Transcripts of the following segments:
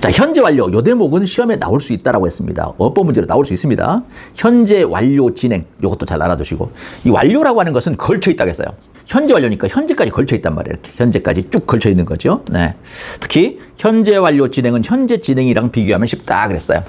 자, 현재 완료. 요 대목은 시험에 나올 수 있다라고 했습니다. 어법 문제로 나올 수 있습니다. 현재 완료 진행. 요것도 잘 알아두시고. 이 완료라고 하는 것은 걸쳐 있다고 했어요. 현재 완료니까 현재까지 걸쳐 있단 말이에요. 이렇게 현재까지 쭉 걸쳐 있는 거죠. 네. 특히 현재 완료 진행은 현재 진행이랑 비교하면 쉽다 그랬어요.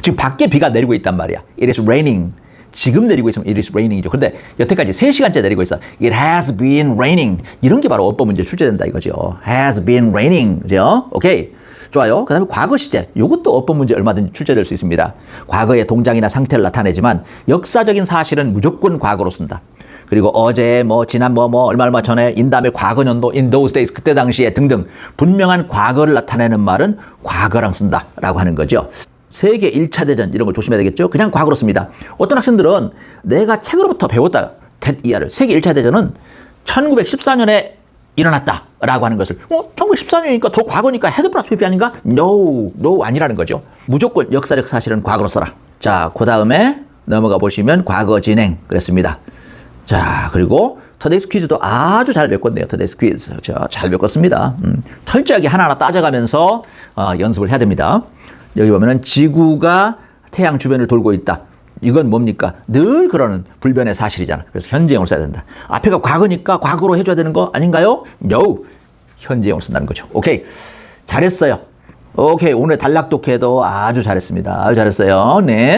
지금 밖에 비가 내리고 있단 말이야. It is raining. 지금 내리고 있으면 it is raining이죠. 근데 여태까지 3시간째 내리고 있어. It has been raining. 이런 게 바로 어법 문제 출제된다 이거죠. has been raining. 그죠? 오케이. 좋아요. 그 다음에 과거 시제. 이것도 어법 문제 얼마든지 출제될 수 있습니다. 과거의 동작이나 상태를 나타내지만 역사적인 사실은 무조건 과거로 쓴다. 그리고 어제 뭐 지난 뭐뭐 얼마 얼마 전에 인 다음에 과거 년도 in those days 그때 당시에 등등 분명한 과거를 나타내는 말은 과거랑 쓴다라고 하는 거죠. 세계 1차 대전 이런 걸 조심해야 되겠죠. 그냥 과거로 씁니다. 어떤 학생들은 내가 책으로부터 배웠다. tet 이하를 세계 1차 대전은 1914년에 일어났다라고 하는 것을 어 1914년이니까 더 과거니까 헤드 플러스 PP 아닌가? No, no 아니라는 거죠. 무조건 역사적 사실은 과거로 써라. 자, 그 다음에 넘어가 보시면 과거 진행 그랬습니다. 자, 그리고 터데이스 퀴즈도 아주 잘 메꿨네요. 터데이스 퀴즈. 자, 잘 메꿨습니다. 음, 철저하게 하나하나 따져가면서 어, 연습을 해야 됩니다. 여기 보면은 지구가 태양 주변을 돌고 있다. 이건 뭡니까? 늘 그러는 불변의 사실이잖아. 그래서 현재형을 써야 된다. 앞에가 과거니까 과거로 해줘야 되는 거 아닌가요? No. 현재형을 쓴다는 거죠. 오케이. 잘했어요. 오케이. 오늘 단락독해도 아주 잘했습니다. 아주 잘했어요. 네.